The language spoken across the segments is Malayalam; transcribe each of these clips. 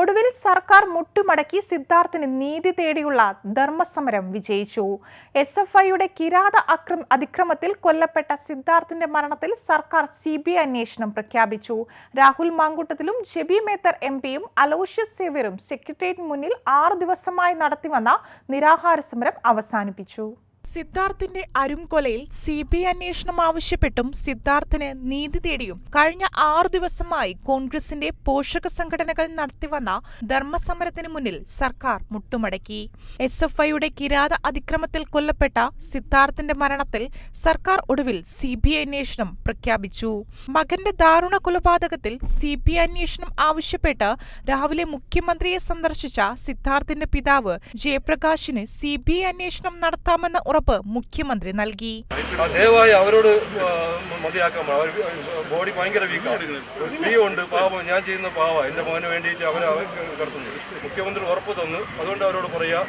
ഒടുവിൽ സർക്കാർ മുട്ടുമടക്കി സിദ്ധാർത്ഥിന് നീതി തേടിയുള്ള ധർമ്മസമരം വിജയിച്ചു. എസ് എഫ് ഐയുടെ കിരാത അക്രം അതിക്രമത്തിൽ കൊല്ലപ്പെട്ട സിദ്ധാർത്ഥിന്റെ മരണത്തിൽ സർക്കാർ സി ബി ഐ അന്വേഷണം പ്രഖ്യാപിച്ചു. രാഹുൽ മാങ്കൂട്ടത്തിലും ജെബി മേത്തർ എം പിയും അലോഷ്യസ് സേവ്യറും സെക്രട്ടേറിയറ്റിന് മുന്നിൽ ആറു ദിവസമായി നടത്തിവന്ന നിരാഹാര സമരം അവസാനിപ്പിച്ചു. സിദ്ധാർത്ഥിന്റെ അരുംകൊലയിൽ സി ബി ഐ അന്വേഷണം ആവശ്യപ്പെട്ടും സിദ്ധാർത്ഥിന് നീതി തേടിയും കഴിഞ്ഞ ആറു ദിവസമായി കോൺഗ്രസിന്റെ പോഷക സംഘടനകൾ നടത്തിവന്ന ധർമ്മസമരത്തിന് മുന്നിൽ സർക്കാർ മുട്ടുമടക്കി. എസ് എഫ് ഐയുടെ കിരാത അതിക്രമത്തിൽ കൊല്ലപ്പെട്ട സിദ്ധാർത്ഥിന്റെ മരണത്തിൽ സർക്കാർ ഒടുവിൽ സി ബി ഐ അന്വേഷണം പ്രഖ്യാപിച്ചു. മകന്റെ ദാരുണ കൊലപാതകത്തിൽ സി ബി ഐ അന്വേഷണം ആവശ്യപ്പെട്ട് രാവിലെ മുഖ്യമന്ത്രിയെ സന്ദർശിച്ച സിദ്ധാർത്ഥിന്റെ പിതാവ് ജയപ്രകാശിന് സി ബി ഐ അന്വേഷണം നടത്താമെന്ന ഉറപ്പ് മുഖ്യമന്ത്രി നൽകി. ദയവായി അവരോട് മതിയാക്കാൻ ബോഡി ഭയങ്കര വീക്കാണ് സ്ത്രീ ഉണ്ട് പാവം. ഞാൻ ചെയ്യുന്ന പാവ. എന്റെ മോന് വേണ്ടിയിട്ട് അവർ കിടത്തുന്നു. മുഖ്യമന്ത്രി ഉറപ്പ് തന്നു. അതുകൊണ്ട് അവരോട് പറയാ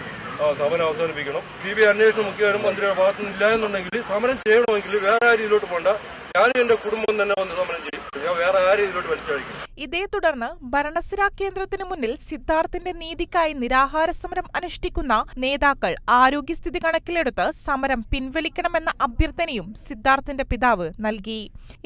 സമരം അവസാനിപ്പിക്കണം. സി ബി ഐ അന്വേഷണം മുഖ്യമന്ത്രി മന്ത്രിയുടെ ഇല്ല എന്നുണ്ടെങ്കിൽ സമരം ചെയ്യണമെങ്കിൽ വേറെ രീതിയിലോട്ട് പോകണ്ട ഞാനും എന്റെ കുടുംബം തന്നെ വന്ന് സമരം ചെയ്യും. വേറെ ആരും ഇതിലോട്ട് വലിച്ചഴിക്കും ഇതേ തുടർന്ന് ഭരണസിര കേന്ദ്രത്തിന് മുന്നിൽ സിദ്ധാർത്ഥിന്റെ നീതിക്കായി നിരാഹാര സമരം അനുഷ്ഠിക്കുന്ന നേതാക്കൾ ആരോഗ്യസ്ഥിതി കണക്കിലെടുത്ത് സമരം പിൻവലിക്കണമെന്ന അഭ്യർത്ഥനയും സിദ്ധാർത്ഥിന്റെ പിതാവ് നൽകി.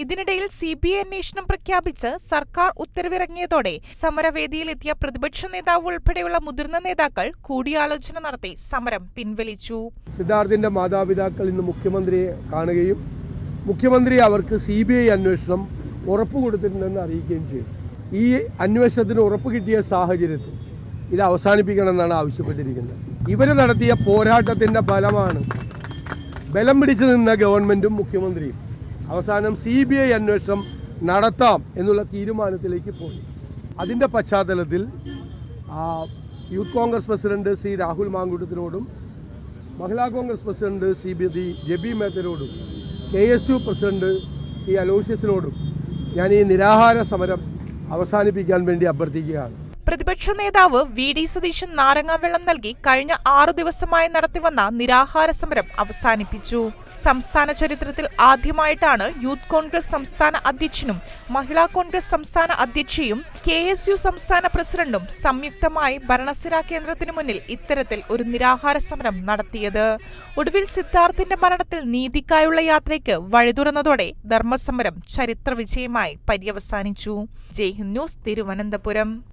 ഇതിനിടയിൽ സി ബി ഐ അന്വേഷണം പ്രഖ്യാപിച്ച് സർക്കാർ ഉത്തരവിറങ്ങിയതോടെ സമരവേദിയിലെത്തിയ പ്രതിപക്ഷ നേതാവ് ഉൾപ്പെടെയുള്ള മുതിർന്ന നേതാക്കൾ കൂടിയാലോചന നടത്തി സമരം പിൻവലിച്ചു. സിദ്ധാർത്ഥിന്റെ മാതാപിതാക്കൾ ഇന്ന് മുഖ്യമന്ത്രിയെ കാണുകയും മുഖ്യമന്ത്രി അവർക്ക് സി ബി ഐ അന്വേഷണം ഉറപ്പ് കൊടുത്തിട്ടുണ്ടെന്ന് അറിയിക്കുകയും ചെയ്തു. ഈ അന്വേഷണത്തിന് ഉറപ്പ് കിട്ടിയ സാഹചര്യത്തിൽ ഇത് അവസാനിപ്പിക്കണമെന്നാണ് ആവശ്യപ്പെട്ടിരിക്കുന്നത്. ഇവർ നടത്തിയ പോരാട്ടത്തിന്റെ ഫലമാണ് ബലം പിടിച്ചു നിന്ന ഗവൺമെന്റും മുഖ്യമന്ത്രിയും. അവസാനം സി ബി ഐ അന്വേഷണം നടത്താം എന്നുള്ള തീരുമാനത്തിലേക്ക് പോയി. അതിന്റെ പശ്ചാത്തലത്തിൽ youth Congress president C Rahul മാങ്കൂട്ടത്തിനോടും Mahila Congress president C B Jebi മേത്തരോടും K S U president C അലോഷ്യസിനോടും ഞാൻ ഈ നിരാഹാര സമരം അവസാനിപ്പിക്കാൻ വേണ്ടി അഭ്യർത്ഥിക്കുകയാണ്. പ്രതിപക്ഷ നേതാവ് വി ഡി സതീശൻ നാരങ്ങാവെള്ളം നൽകി കഴിഞ്ഞ ആറു ദിവസമായി നടത്തിവന്ന നിരാഹാര സമരം അവസാനിപ്പിച്ചു. സംസ്ഥാന ചരിത്രത്തിൽ ആദ്യമായിട്ടാണ് യൂത്ത് കോൺഗ്രസ് സംസ്ഥാന അധ്യക്ഷനും മഹിളാ കോൺഗ്രസ് സംസ്ഥാന അധ്യക്ഷയും കെ എസ് യു സംസ്ഥാന പ്രസിഡന്റും സംയുക്തമായി ഭരണസിര കേന്ദ്രത്തിനു മുന്നിൽ ഇത്തരത്തിൽ ഒരു നിരാഹാര സമരം നടത്തിയത്. ഒടുവിൽ സിദ്ധാർത്ഥിന്റെ മരണത്തിൽ നീതിക്കായുള്ള യാത്രയ്ക്ക് വഴിതുറന്നതോടെ ധർമ്മസമരം ചരിത്ര വിജയമായി പര്യവസാനിച്ചു. ജയ്ഹിന്ദ് ന്യൂസ് തിരുവനന്തപുരം.